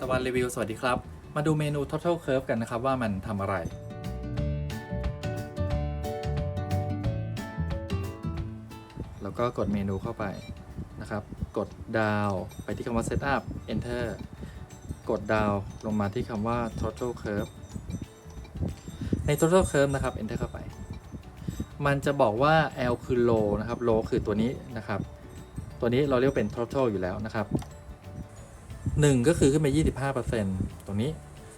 ตะวันรีวิว สวัสดีครับ มาดูเมนู Total Curve กันนะครับว่ามันทำอะไร แล้วก็กดเมนูเข้าไปนะครับ กดดาวไปที่คำว่า Setup Enter กดดาวลงมาที่คำว่า Total Curve ใน Total Curve นะครับ Enter เข้าไป มันจะบอกว่า L คือ low นะครับ low คือตัวนี้นะครับ ตัวนี้เราเรียกเป็น total อยู่แล้วนะครับ 1ก็คือขึ้นไป25%ตรงนี้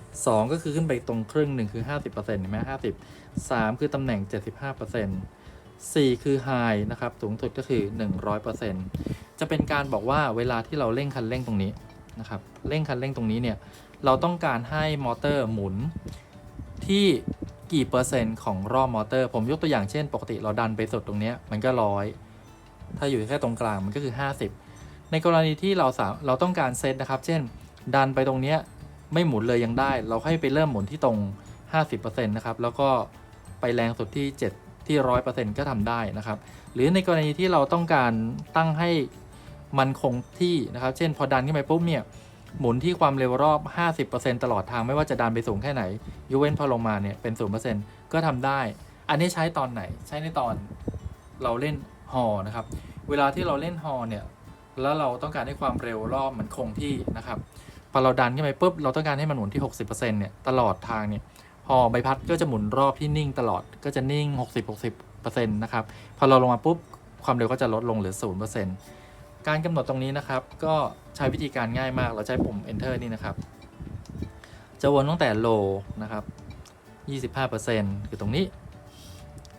2ก็คือขึ้นไปตรงครึ่งหนึ่งคือ50%เห็นไหม50 3คือตำแหน่ง75% 4คือ high นต์สี่คือไฮนะครับสูงสุดก็คือ100%จะเป็นการบอกว่าเวลาที่เราเร่งคันเร่งตรงนี้นะครับเร่งคันเร่งตรงนี้เนี่ยเราต้องการให้มอเตอร์หมุนที่กี่เปอร์เซ็นต์ของรอบมอเตอร์ ผมยกตัวอย่างเช่น ปกติเราดันไปสุดตรงนี้มันก็ร้อยถ้าอยู่แค่ตรงกลางมันก็คือ 50 ในกรณีที่เราสาเราต้องการเซตนะครับ เช่น ดันไปตรงเนี้ยไม่หมุนเลยยังได้ เราให้ไปเริ่มหมุนที่ตรง 50%นะครับแล้วก็ไปแรงสุดที่ 7 ที่ 100%ก็ทำได้นะครับ หรือในกรณีที่เราต้องการตั้งให้มันคงที่นะครับ เช่น พอดันขึ้นไปปุ๊บเนี่ยหมุนที่ความเร็วรอบ 50%ตลอดทางไม่ว่าจะดันไปสูงแค่ไหนยกเว้นพอลงมาเนี่ยเป็น 0%ก็ทำได้ อันนี้ใช้ตอนไหน ใช้ในตอนเราเล่นฮอนะครับ เวลาที่เราเล่นฮอเนี่ย แล้วเราต้องการให้ความเร็วรอบมันคงที่นะครับพอเราดันขึ้นไปปุ๊บเราต้องการให้มันหมุนที่ 60%เนี่ยตลอดทางเนี่ยฮอใบพัดก็จะหมุนรอบที่นิ่งตลอดก็จะนิ่ง 60-60%นะครับพอเราลงมาปุ๊บความเร็วก็จะลดลงเหลือ 0%การกำหนดตรงนี้นะครับ ก็ใช้วิธีการง่ายมากเราใช้ปุ่ม enter นี่นะครับ จะวนตั้งแต่ low นะครับ 25%คือตรงนี้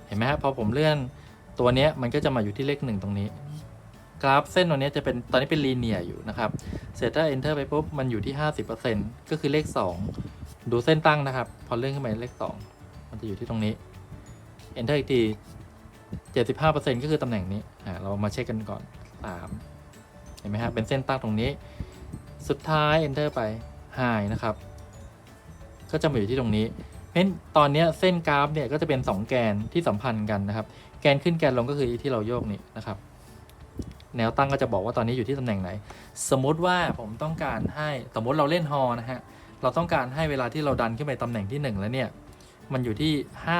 เห็นไหมครับพอผมเลื่อนตัวนี้มันก็จะมาอยู่ที่เลขหนึ่งตรงนี้ กราฟเส้นตัวนี้จะเป็นตอนนี้เป็นลีเนียอยู่นะครับ เสร็จถ้า enter ไปปุ๊บมันอยู่ที่ 50%ก็คือเลข 2 ดูเส้นตั้งนะครับ พอเลื่อนขึ้นไปเลข 2 มันจะอยู่ที่ตรงนี้ enter อีกที 75%ก็คือตำแหน่งนี้อ่าเรามาเช็คกันก่อน 3 เห็นไหมครับเป็นเส้นตั้งตรงนี้ สุดท้าย enter ไป high นะครับ ก็จะมาอยู่ที่ตรงนี้เพราะฉะนั้นตอนนี้เส้นกราฟเนี่ยก็จะเป็น 2 แกนที่สัมพันธ์กันนะครับ แกนขึ้นแกนลงก็คือที่เราโยกนี่นะครับ แนวตั้งก็จะบอกว่าตอนนี้อยู่ที่ตำแหน่งไหน สมมติว่าผมต้องการให้สมมติเราเล่นฮอนะฮะเราต้องการให้เวลาที่เราดันขึ้นไปตำแหน่งที่ 1 แล้วเนี่ยมันอยู่ที่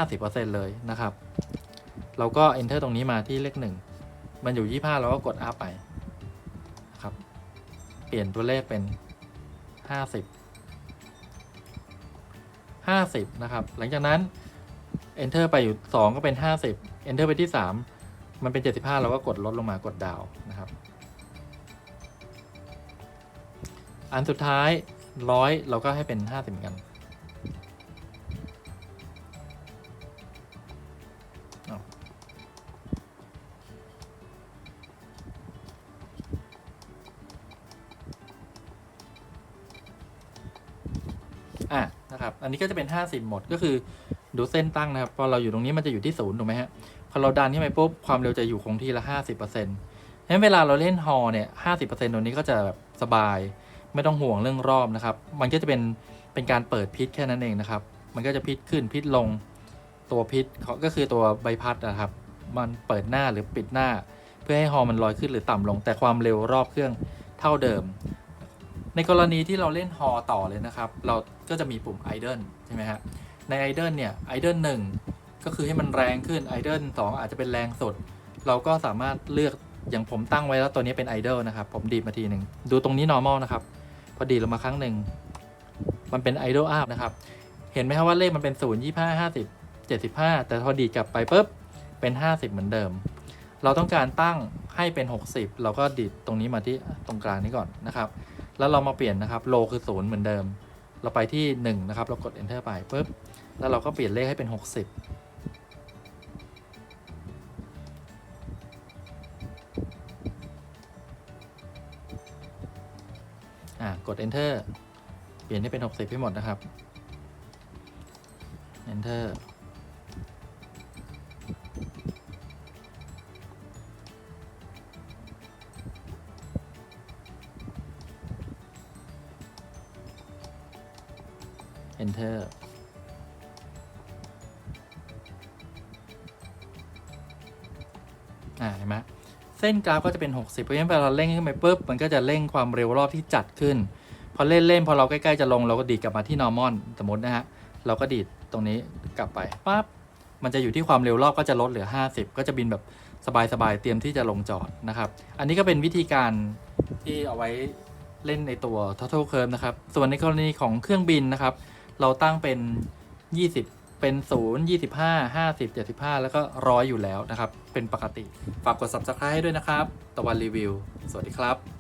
50%เลยนะครับ เราก็ enter ตรงนี้มาที่เลข 1 มันอยู่ 25เราก็กด up ไปนะครับ เปลี่ยนตัวเลขเป็น 50 50 นะครับ หลังจากนั้น enter ไปอยู่ 2 ก็เป็น 50 enter ไปที่ 3 มันเป็น 75 เราก็กดลดลงมากดดาวนะครับ อันสุดท้าย100เราก็ให้เป็น 50เหมือนกันอะนะครับ อันนี้ก็จะเป็น 50 หมดก็คือดูเส้นตั้งนะครับ พอเราอยู่ตรงนี้มันจะอยู่ที่ศูนย์ถูกไหมฮะ อเราดันขึ้นไปปุ๊บความเร็วจะอยู่คงที่ละ 50%เพราะฉะนั้นเวลาเราเล่นฮอเนี่ย50%ตรงนี้ก็จะแบบสบาย ไม่ต้องห่วงเรื่องรอบนะครับ มันก็จะเป็นเป็นการเปิดพิษแค่นั้นเองนะครับ มันก็จะพิษขึ้นพิษลงตัวพิษก็คือตัวใบพัดนะครับ มันเปิดหน้าหรือปิดหน้า เพื่อให้ฮอมันลอยขึ้นหรือต่ำลง แต่ความเร็วรอบเครื่องเท่าเดิม ในกรณีที่เราเล่นฮอต่อเลยนะครับ เราก็จะมีปุ่มไอเดิลใช่ไหมฮะในไอเดิลเนี่ยไอเดิลหนึ่ง ก็คือให้มันแรงขึ้นไอดิลสองอาจจะเป็นแรงสุด เราก็สามารถเลือกอย่างผมตั้งไว้แล้วตัวนี้เป็นไอดอลนะครับ ผมดีดมาทีหนึ่งดูตรงนี้ normal นะครับ พอดีดลงมาครั้งหนึ่ง มันเป็นไอดอลอัพนะครับ เห็นไหมครับว่าเลขมันเป็น0 25 50 75 แต่พอดีดกลับไปปุ๊บเป็น 50 เหมือนเดิม เราต้องการตั้งให้เป็น 60 เราก็ดีดตรงนี้มาที่ตรงกลางนี้ก่อนนะครับ แล้วเรามาเปลี่ยนนะครับโลคือ0เหมือนเดิม เราไปที่1นะครับเรากด enter ไปปุ๊บแล้วเราก็เปลี่ยนเลขให้เป็น 60 กด enter เปลี่ยนให้เป็น 60ให้หมดนะครับ enter เ enter อ่าเห็นไหม เส้นกราฟก็จะเป็น 60 เพราะฉะนั้นเวลาเราเร่งขึ้นไปปุ๊บมันก็จะเร่งความเร็วรอบที่จัดขึ้น พอเล่นเล่นพอเราใกล้ๆจะลงเราก็ดีดกลับมาที่ normal สมมตินะฮะเราก็ดีดตรงนี้กลับไปปั๊บมันจะอยู่ที่ความเร็วรอบก็จะลดเหลือ 50 ก็จะบินแบบสบายๆเตรียมที่จะลงจอดนะครับ อันนี้ก็เป็นวิธีการที่เอาไว้เล่นในตัว total curve นะครับ ส่วนในกรณีของเครื่องบินนะครับ เราตั้งเป็น 20 เป็น 0 25 50 75 แล้วก็ร้อยอยู่แล้วนะครับ เป็นปกติ ฝากกด subscribe ให้ด้วยนะครับ ตะวันรีวิว สวัสดีครับ